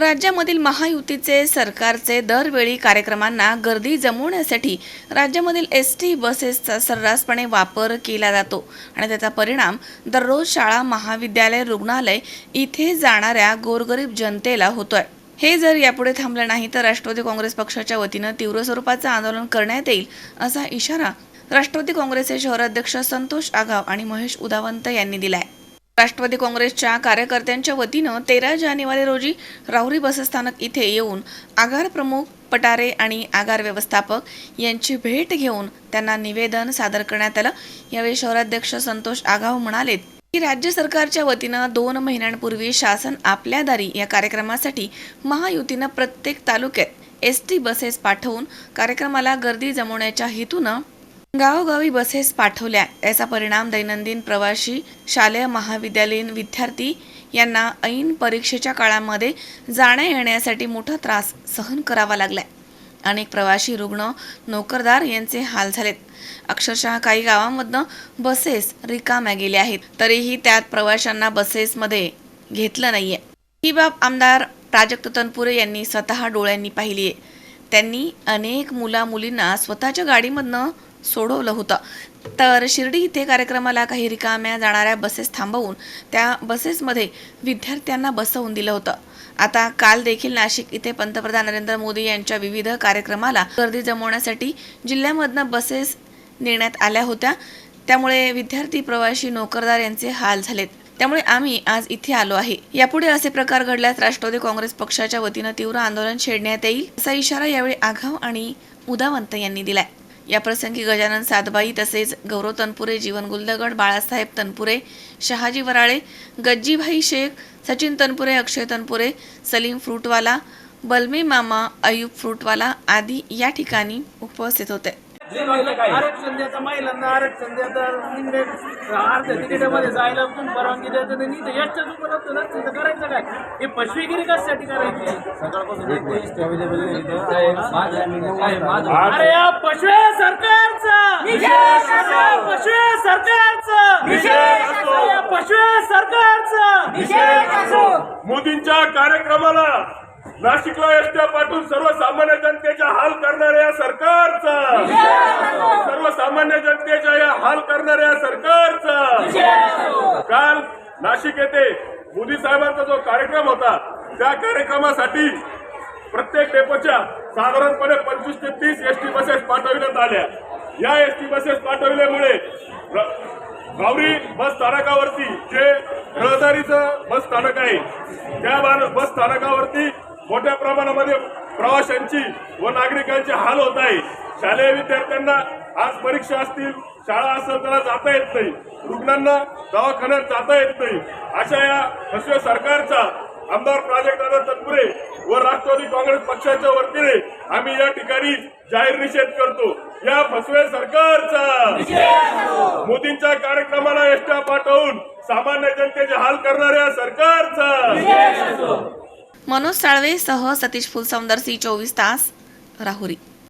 राज्यामधील महायुतीचे सरकारचे दरवेळी कार्यक्रमांना गर्दी जमवण्यासाठी राज्यामधील एस टी बसेसचा सर्रासपणे वापर केला जातो आणि त्याचा परिणाम दररोज शाळा महाविद्यालय रुग्णालय इथे जाणाऱ्या गोरगरीब जनतेला होतोय. हे जर यापुढे थांबलं नाही तर राष्ट्रवादी काँग्रेस पक्षाच्या वतीनं तीव्र स्वरूपाचं आंदोलन करण्यात येईल असा इशारा राष्ट्रवादी काँग्रेसचे शहराध्यक्ष संतोष आगाव आणि महेश उदावंत यांनी दिलाय. राष्ट्रवादी काँग्रेसच्या कार्यकर्त्यांच्या वतीनं तेरा जानेवारी रोजी राहुरी बसस्थानक इथे येऊन आगार प्रमुख पटारे आणि आगार व्यवस्थापक यांची भेट घेऊन त्यांना निवेदन सादर करण्यात आलं. यावेळी शहराध्यक्ष संतोष आगाव म्हणालेत की राज्य सरकारच्या वतीनं दोन महिन्यांपूर्वी शासन आपल्या दारी या कार्यक्रमासाठी महायुतीनं प्रत्येक तालुक्यात एस टी बसेस पाठवून कार्यक्रमाला गर्दी जमवण्याच्या हेतूनं गावोगावी बसेस पाठवल्या. याचा परिणाम दैनंदिन प्रवाशी शालेय महाविद्यालयीन विद्यार्थी यांना ऐन परीक्षेच्या काळामध्ये जाण्या येण्यासाठी मोठा त्रास सहन करावा लागलाय. अनेक प्रवासी रुग्ण नोकरदार यांचे हाल झालेत. अक्षरशः काही गावांमधनं बसेस रिकाम्या गेल्या आहेत. तरीही त्यात प्रवाशांना बसेसमध्ये घेतलं नाहीये. ही बाब आमदार प्राजक्त तनपुरे यांनी स्वतः डोळ्यांनी पाहिली आहे त्यांनी अनेक मुला मुलींना स्वतःच्या गाडीमधनं सोडवलं होतं. तर शिर्डी इथे कार्यक्रमाला काही रिकाम्या जाणाऱ्या बसेस थांबवून त्या बसेसमध्ये विद्यार्थ्यांना बसवून दिलं होतं. आता काल देखील नाशिक इथे पंतप्रधान नरेंद्र मोदी यांच्या विविध कार्यक्रमाला गर्दी जमवण्यासाठी जिल्ह्यामधनं बसेस नेण्यात आल्या होत्या. त्यामुळे विद्यार्थी प्रवासी नोकरदार यांचे हाल झालेत. त्यामुळे आम्ही आज इथे आलो आहे. यापुढे असे प्रकार घडल्यास राष्ट्रवादी काँग्रेस पक्षाच्या वतीनं तीव्र आंदोलन छेडण्यात येईल असा इशारा यावेळी आघाव आणि उदावंत यांनी दिलाय. याप्रसंगी गजानन सातबाई तसेच गौरव तनपुरे जीवन गुलदगड बाळासाहेब तनपुरे शहाजी वराळे गज्जीभाई शेख सचिन तनपुरे अक्षय तनपुरे सलीम फ्रूटवाला बलमी मामा अयूब फ्रूटवाला आदी या ठिकाणी उपस्थित होते. आरक्षण द्यायचं महिलांना आरक्षण द्यायचं अर्ध्या तिकिटामध्ये जायला पण परवानगी द्यायचं नाही. तर याच्याच उपलब्ध नसतं तर करायचं काय? हे पशवीगिरी कशासाठी करायची? अरे या पशवे सरकारचं! पशवे सरकारचं! या पशवे सरकारचं! मोदींच्या कार्यक्रमाला नाशिकला एसट्या पाठवून सर्वसामान्य जनतेच्या हाल करणाऱ्या सरकारचा. सर्वसामान्य जनतेच्या या हाल करणाऱ्या सरकारचा. काल नाशिक येथे मोदी साहेबांचा जो कार्यक्रम होता त्या कार्यक्रमासाठी प्रत्येक डेपोच्या साधारणपणे पंचवीस ते तीस एस टी बसेस पाठविण्यात आल्या. या एस टी बसेस पाठविल्यामुळे गावरी बस स्थानकावरती जे रहदारीचं बस स्थानक आहे त्या बस स्थानकावरती मोठ्या प्रमाणामध्ये प्रवाशांची व नागरिकांचे हाल होत आहे. शालेय विद्यार्थ्यांना आज परीक्षा असतील शाळा असेल त्याला जाता येत नाही. रुग्णांना दवाखान्यात जाता येत नाही. अशा या फसवे सरकारचा आमदार प्राजक्तदादा तत्पुरे व राष्ट्रवादी काँग्रेस पक्षाच्या वतीने आम्ही या ठिकाणी जाहीर निषेध करतो. या फसवे सरकारचा. मोदींच्या कार्यक्रमाला एष्टा पाठवून सामान्य जनतेचे हाल करणाऱ्या सरकारचा. मनोज साळवे सह सतीश फुलसौंदर सी चोवीस तास राहुरी.